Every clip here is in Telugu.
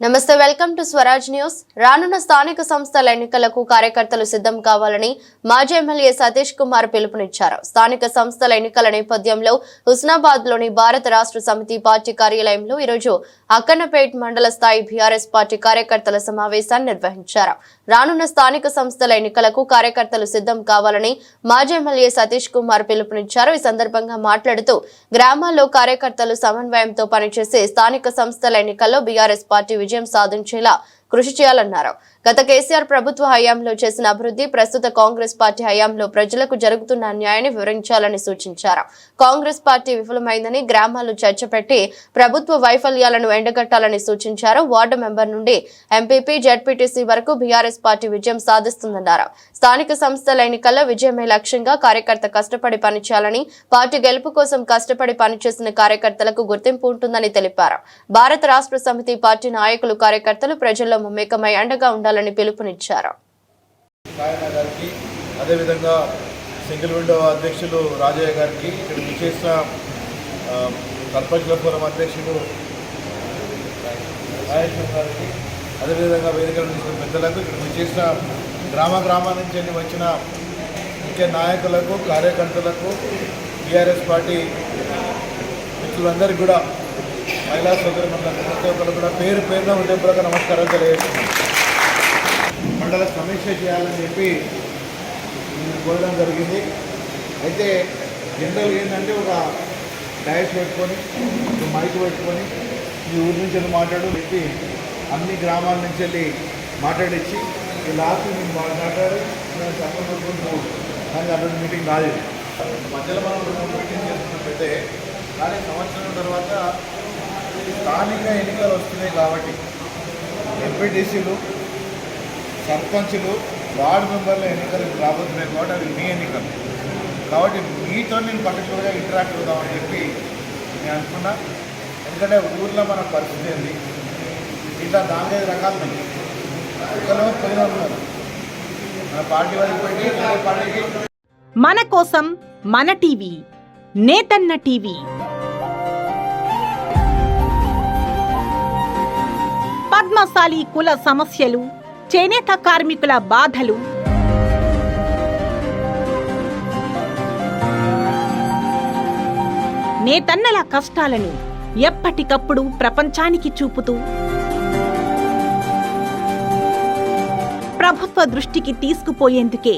నమస్తే వెల్కమ్ టు స్వరాజ్ న్యూస్. రానున్న స్థానిక సంస్థల ఎన్నికలకు కార్యకర్తలు సిద్ధం కావాలని మాజీ ఎమ్మెల్యే సతీష్ కుమార్ పిలుపునిచ్చారు. స్థానిక సంస్థల ఎన్నికల నేపథ్యంలో హుస్నాబాద్లోని భారత రాష్ట్ర సమితి పార్టీ కార్యాలయంలో ఈరోజు అక్కన్నపేట్ మండల స్థాయి బీఆర్ఎస్ పార్టీ కార్యకర్తల సమావేశాన్ని నిర్వహించారు. రానున్న స్థానిక సంస్థల ఎన్నికలకు కార్యకర్తలు సిద్ధం కావాలని మాజీ ఎమ్మెల్యే సతీష్ కుమార్ పిలుపునిచ్చారు. ఈ సందర్భంగా మాట్లాడుతూ గ్రామాల్లో కార్యకర్తలు సమన్వయంతో పనిచేసి స్థానిక సంస్థల ఎన్నికల్లో బీఆర్ఎస్ పార్టీ విజయం సాధించేలా కృషి చేయాలన్నారు. గత కేసీఆర్ ప్రభుత్వ హయాంలో చేసిన అభివృద్ధి ప్రస్తుత కాంగ్రెస్ పార్టీ హయాంలో ప్రజలకు జరుగుతున్న అన్యాయాన్ని వివరించాలని సూచించారు. కాంగ్రెస్ పార్టీ విఫలమైందని గ్రామాల్లో చర్చ పెట్టి ప్రభుత్వ వైఫల్యాలను ఎండగట్టాలని సూచించారు. వార్డు మెంబర్ నుండి ఎంపీపీ జడ్పీటీసీ వరకు బీఆర్ఎస్ పార్టీ విజయం సాధిస్తుందన్నారు. స్థానిక సంస్థల ఎన్నికల్లో విజయమే లక్ష్యంగా కార్యకర్త కష్టపడి పనిచేయాలని పార్టీ గెలుపు కోసం కష్టపడి పనిచేసిన కార్యకర్తలకు గుర్తింపు ఉంటుందని తెలిపారు. భారత రాష్ట్ర సమితి పార్టీ నాయకులు కార్యకర్తలు ప్రజల్లో మమేకమై అండగా ఉండాలని పిలుపునిచ్చారు. అదేవిధంగా సింగిల్ విండో అధ్యక్షులు రాజయ్య గారికి ఇక్కడ విచ్చేసిన ఆ, సర్పంచ్ల ఫోరం అధ్యక్షులు రాజేశ్వర్ గారికి అదేవిధంగా వేదికల నుంచి పెద్దలకు ఇక్కడ విచ్చేసిన గ్రామ గ్రామాల నుంచి వచ్చిన ముఖ్య నాయకులకు కార్యకర్తలకు టీఆర్ఎస్ పార్టీ మిత్రులందరికీ కూడా మహిళా సోదరి ప్రతి ఒక్కరు కూడా పేరు పేరున ఉదయపూర్వక నమస్కారాలు తెలియజేస్తున్నాను మండల సమీక్ష చేయాలని చెప్పి నేను కోరడం జరిగింది. అయితే జనరల్ ఏంటంటే ఒక డయస్ పెట్టుకొని ఒక మైక్ పెట్టుకొని ఈ ఊరి నుంచి వెళ్ళి మాట్లాడు చెప్పి అన్ని గ్రామాల నుంచి వెళ్ళి మాట్లాడించి ఈ లాస్ట్ నేను మాట్లాడారు. నేను చెప్పనుకుంటున్నాను కానీ అటువంటి మీటింగ్ రాలేదు. మధ్యలో మనం మీటింగ్ చేస్తున్నట్టయితే కానీ సంవత్సరం తర్వాత స్థానిక ఎన్నికలు వస్తున్నాయి కాబట్టి ఎంపీటీసీలు సర్పంచులు వార్డు మెంబర్ల ఎన్నికలు రాబోతున్నాయి కాబట్టి అవి మీ ఎన్నికలు. కాబట్టి మీతో నేను పర్టికులర్గా ఇంటరాక్ట్ అవుదామని చెప్పి నేను అనుకున్నా. ఎందుకంటే ఊర్లో మన పరిస్థితి ఏంది? ఇట్లా నాలుగైదు రకాలు ఉన్నాయి. ఒకరు పోయిన ఉన్నారు. మన పార్టీ వరకు పోయి పార్టీకి మన కోసం మన టీవీ నేతన్న టీవీ. పద్మశాలి కుల సమస్యలు చేనేత కార్మికుల బాధలు. నేతన్నల కష్టాలను ఎప్పటికప్పుడు ప్రపంచానికి చూపుతూ ప్రభుత్వ దృష్టికి తీసుకుపోయేందుకే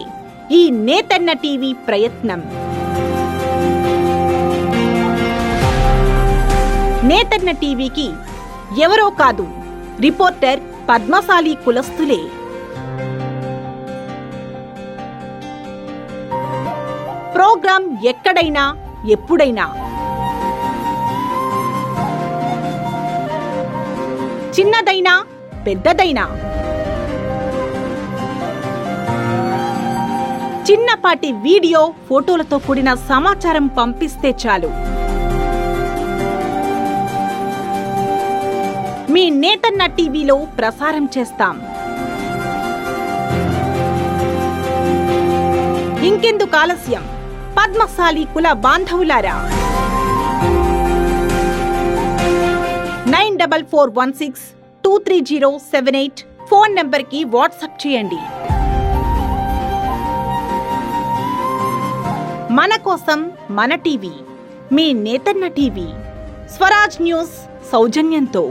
ఈ నేతన్న టీవీ ప్రయత్నం. నేతన్న టీవీకి ఎవరో కాదు రిపోర్టర్ పద్మశాలి కులస్తులే. ప్రోగ్రాం ఎక్కడైనా ఎప్పుడైనా. చిన్నదైనా పెద్దదైనా. చిన్నపాటి వీడియో ఫోటోలతో కూడిన సమాచారం పంపిస్తే చాలు. మీ నేతన్న టీవీలో ప్రసారం చేస్తాం. ఇంకెందుకు ఆలస్యం? పద్మశాలి కుల బాంధవులారా. Nine double four one six two three zero seven eight phone నంబర్కి వాట్సాప్ చేయండి. మన కోసం మన టీవీ మీ నేతన్న టీవీ. స్వరాజ్ న్యూస్ సౌజన్యంతో.